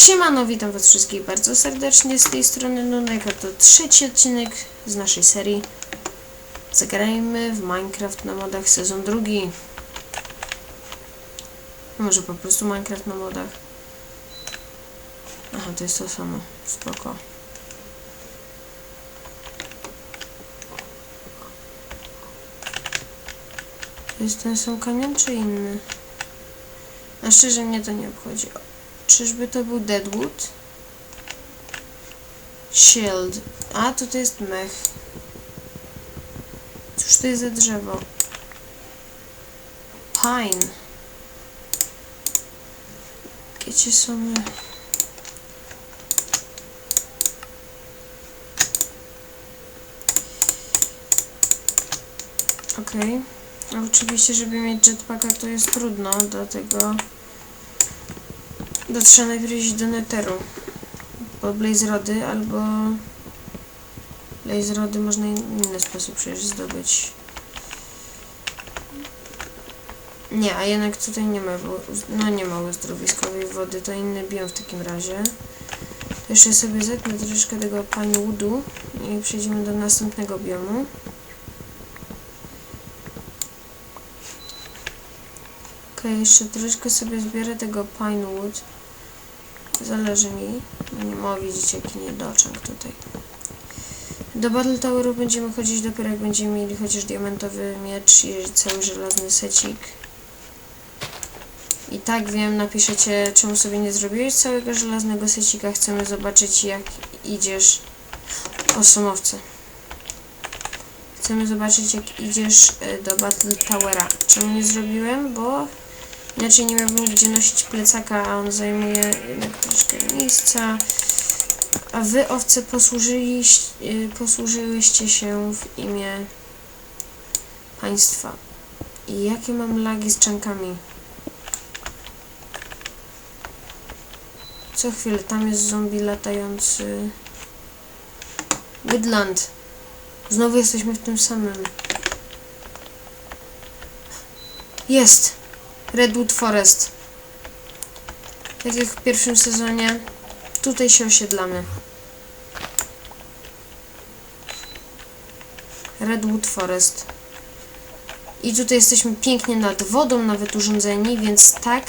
Siemano, witam was wszystkich bardzo serdecznie z tej strony Nunek, a to trzeci odcinek z naszej serii Zagrajmy w Minecraft na modach sezon drugi. Może po prostu Minecraft na modach? Aha, to jest to samo, spoko. To jest ten sam kanion czy inny? A szczerze mnie to nie obchodzi Czyżby to był Deadwood? Shield. A, to jest mech. Cóż to jest za drzewo? Pine. Wiecie sobie... Okej. Okay. Oczywiście, żeby mieć jetpacka to jest trudno, dlatego... To najpierw do Netheru. Po Blaze Rody albo... Blaze Rody można in- inny sposób przecież zdobyć. Nie, a jednak tutaj nie ma, wo- no nie ma uzdrowiskowej wody, to inny biom w takim razie. To jeszcze sobie zetnę troszeczkę tego Pinewoodu i przejdziemy do następnego biomu. Okej, jeszcze troszeczkę sobie zbiorę tego Pinewood. Zależy mi. No nie ma widzieć jaki niedoczek tutaj. Do Battle Toweru będziemy chodzić dopiero jak będziemy mieli chociaż diamentowy miecz i cały żelazny secik. I tak wiem, napiszecie czemu sobie nie zrobiłeś całego żelaznego secika. Chcemy zobaczyć jak idziesz o sumowce. Chcemy zobaczyć jak idziesz e, do Battle Towera. Czemu nie zrobiłem? Bo Inaczej nie miałbym gdzie nosić plecaka, a on zajmuje jednak troszkę miejsca. A wy, owce, posłużyliście, posłużyłyście się w imię państwa. I jakie mam lagi z czankami? Co chwilę, tam jest zombie latający. Woodland. Znowu jesteśmy w tym samym. Jest! Redwood Forest. Tak jak w pierwszym sezonie, tutaj się osiedlamy. Redwood Forest. I tutaj jesteśmy pięknie nad wodą nawet urządzeni, więc tak,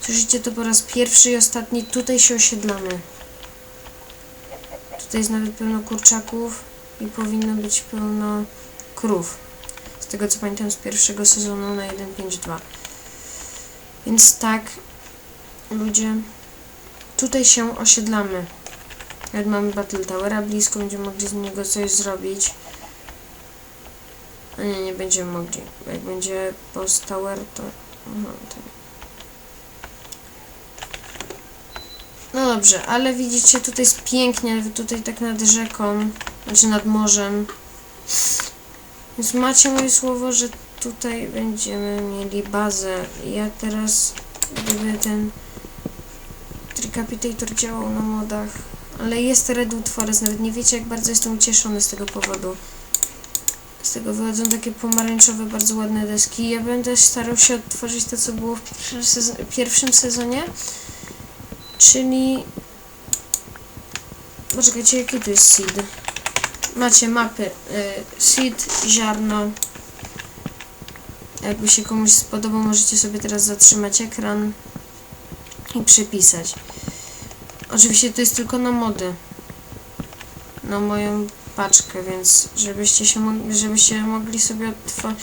słyszycie to po raz pierwszy i ostatni, tutaj się osiedlamy. Tutaj jest nawet pełno kurczaków i powinno być pełno krów. Z tego co pamiętam z pierwszego sezonu na 1.5.2. Więc tak, ludzie, tutaj się osiedlamy. Jak mamy Battle Towera blisko, będziemy mogli z niego coś zrobić. A nie, nie będziemy mogli. Jak będzie Post Tower, to... Aha. No dobrze, ale widzicie, tutaj jest pięknie, tutaj tak nad rzeką, znaczy nad morzem. Więc macie moje słowo, że tutaj będziemy mieli bazę. Ja teraz, gdyby ten Tricapitator działał na modach, ale jest Redwood Forest, nawet nie wiecie jak bardzo jestem ucieszony z tego powodu. Z tego wychodzą takie pomarańczowe, bardzo ładne deski. Ja będę starał się odtworzyć to, co było w pierwszym, sezon pierwszym sezonie, czyli... Poczekajcie, jaki to jest seed? Macie mapy. Y, seed, ziarno, jakby się komuś spodobał, możecie sobie teraz zatrzymać ekran i przepisać. Oczywiście to jest tylko na mody. Na moją paczkę, więc żebyście się mogli, żebyście mogli sobie odtworzyć.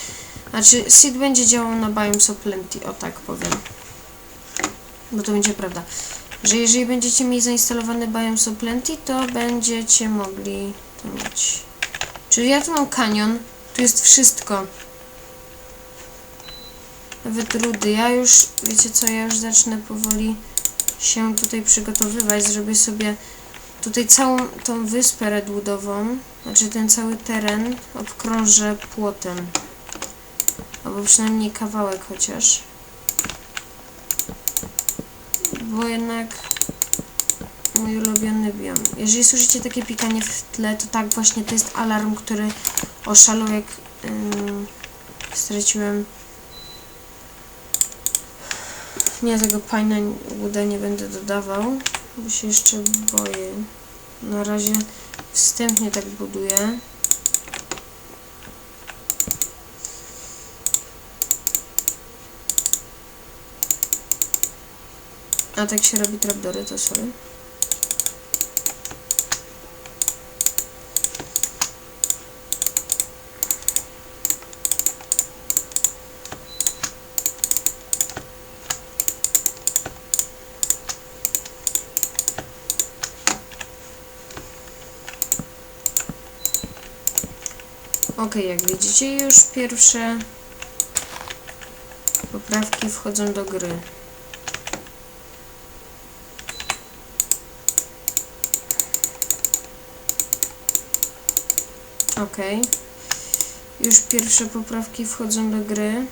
Znaczy, seed będzie działał na Biomes of Plenty, o tak powiem. Bo to będzie prawda. Że jeżeli będziecie mieli zainstalowany Biomes of Plenty, to będziecie mogli to mieć. Czyli ja tu mam kanion, tu jest wszystko. Nawet rudy. Ja już, wiecie co, ja już zacznę powoli się tutaj przygotowywać, żeby sobie tutaj całą tą wyspę redwoodową, znaczy ten cały teren obkrążę płotem. Albo przynajmniej kawałek chociaż. Bo jednak mój ulubiony biom. Jeżeli słyszycie takie pikanie w tle, to tak właśnie to jest alarm, który oszalał jak yy, straciłem Nie, tego Pina Wooda nie będę dodawał, bo się jeszcze boję. Na razie wstępnie tak buduję. A tak się robi trapdory, to sorry. Ok, jak widzicie już pierwsze poprawki wchodzą do gry. Ok. Już pierwsze poprawki wchodzą do gry.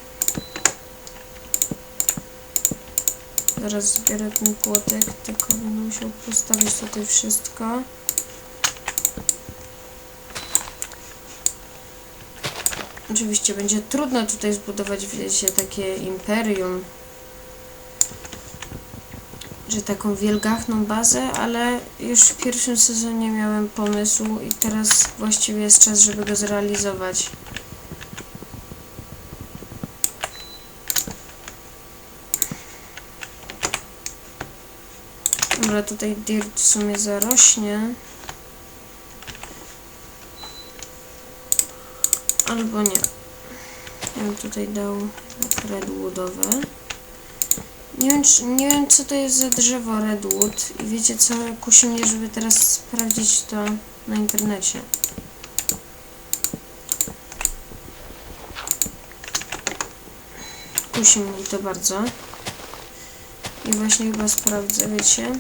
Zaraz zbiorę ten płotek, tylko będę musiał postawić tutaj wszystko. Oczywiście będzie trudno tutaj zbudować, wiecie, takie imperium, że taką wielgachną bazę, ale już w pierwszym sezonie miałem pomysł i teraz właściwie jest czas, żeby go zrealizować. Dobra, tutaj dirt w sumie zarośnie. Albo nie. Ja bym tutaj dał redwoodowe. Nie wiem, czy, nie wiem co to jest za drzewo redwood i wiecie co, kusi mnie, żeby teraz sprawdzić to na internecie. Kusi mnie to bardzo. I właśnie chyba sprawdzę, wiecie.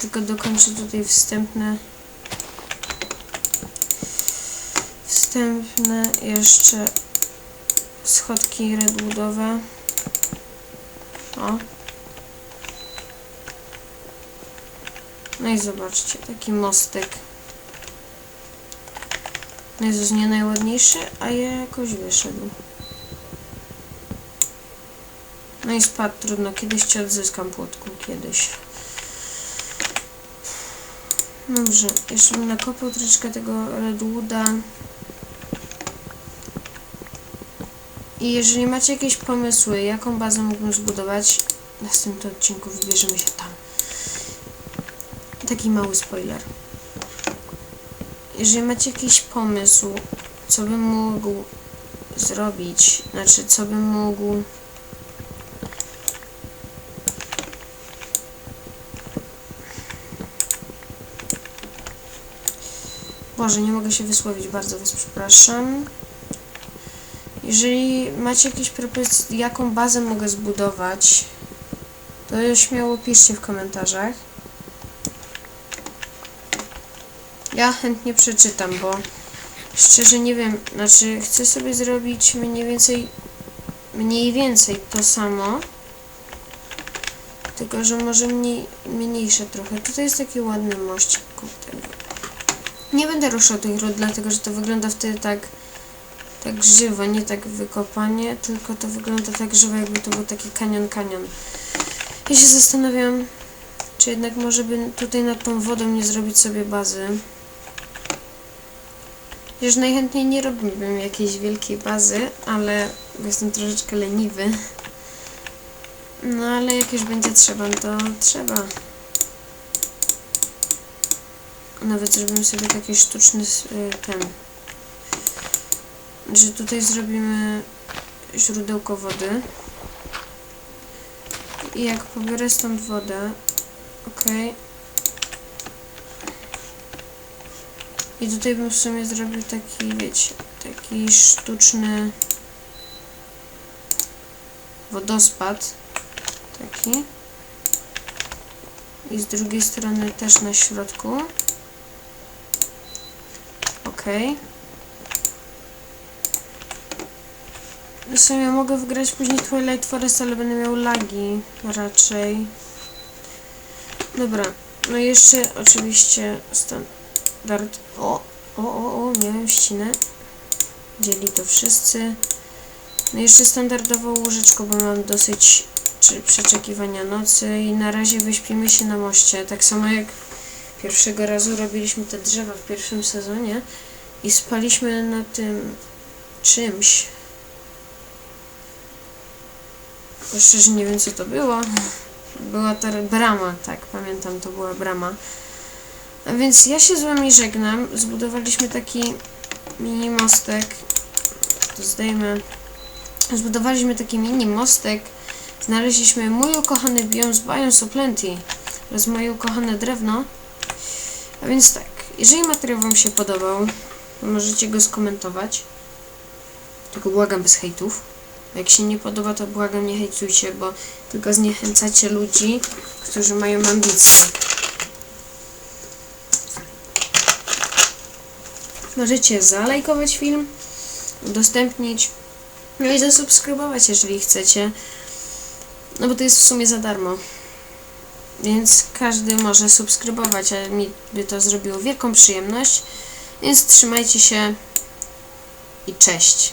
Tylko dokończę tutaj wstępne wstępne jeszcze schodki redwoodowe. O. No i zobaczcie, taki mostek. Jezus, nie najładniejszy, a jakoś wyszedł. No i spadł, trudno, kiedyś cię odzyskam płotku, kiedyś. Dobrze, jeszcze bym nakopał troszeczkę tego redwooda. I jeżeli macie jakieś pomysły, jaką bazę mógłbym zbudować, w następnym odcinku wybierzemy się tam. Taki mały spoiler. Jeżeli macie jakiś pomysł, co bym mógł zrobić, znaczy co bym mógł Boże, nie mogę się wysłowić, bardzo Was przepraszam. Jeżeli macie jakieś propozycje, jaką bazę mogę zbudować, to śmiało piszcie w komentarzach. Ja chętnie przeczytam, bo szczerze nie wiem, znaczy chcę sobie zrobić mniej więcej mniej więcej to samo, tylko że może mniej, mniejsze trochę. Tutaj jest taki ładny mościk. Nie będę ruszał tych rud, dlatego że to wygląda wtedy tak tak żywo, nie tak wykopanie, tylko to wygląda tak żywo, jakby to był taki kanion, kanion. Ja się zastanawiam, czy jednak może by tutaj nad tą wodą nie zrobić sobie bazy. Już najchętniej nie robiłbym jakiejś wielkiej bazy, ale jestem troszeczkę leniwy. No ale jak już będzie trzeba, to trzeba. Nawet zrobimy sobie taki sztuczny y, ten że tutaj zrobimy źródełko wody. I jak pobiorę stąd wodę, ok. I tutaj bym w sumie zrobił taki, wiecie, taki sztuczny wodospad. Taki. I z drugiej strony też na środku. Okej. Okay. W sumie mogę wgrać później Twilight Forest, ale będę miał lagi raczej. Dobra, no jeszcze oczywiście standard. O, o, o, o, miałem ścinę. Dzieli to wszyscy. No i jeszcze standardowo łóżeczko, bo mam dosyć przeczekiwania nocy i na razie wyśpimy się na moście. Tak samo jak pierwszego razu robiliśmy te drzewa w pierwszym sezonie i spaliśmy na tym czymś. Bo Szczerze nie wiem co to było. Była to brama, tak, pamiętam, to była brama. A więc ja się z wami żegnam. Zbudowaliśmy taki mini mostek. To zdejmę. Zbudowaliśmy taki mini mostek. Znaleźliśmy mój ukochany biom z Biomes of Plenty oraz moje ukochane drewno. A więc tak, jeżeli materiał Wam się podobał, możecie go skomentować. Tylko błagam bez hejtów. Jak się nie podoba, to błagam nie hejtujcie, bo tylko zniechęcacie ludzi, którzy mają ambicje. Możecie zalajkować film, udostępnić, no i zasubskrybować, jeżeli chcecie. No bo to jest w sumie za darmo. Więc każdy może subskrybować, a mi by to zrobiło wielką przyjemność. Więc trzymajcie się i cześć.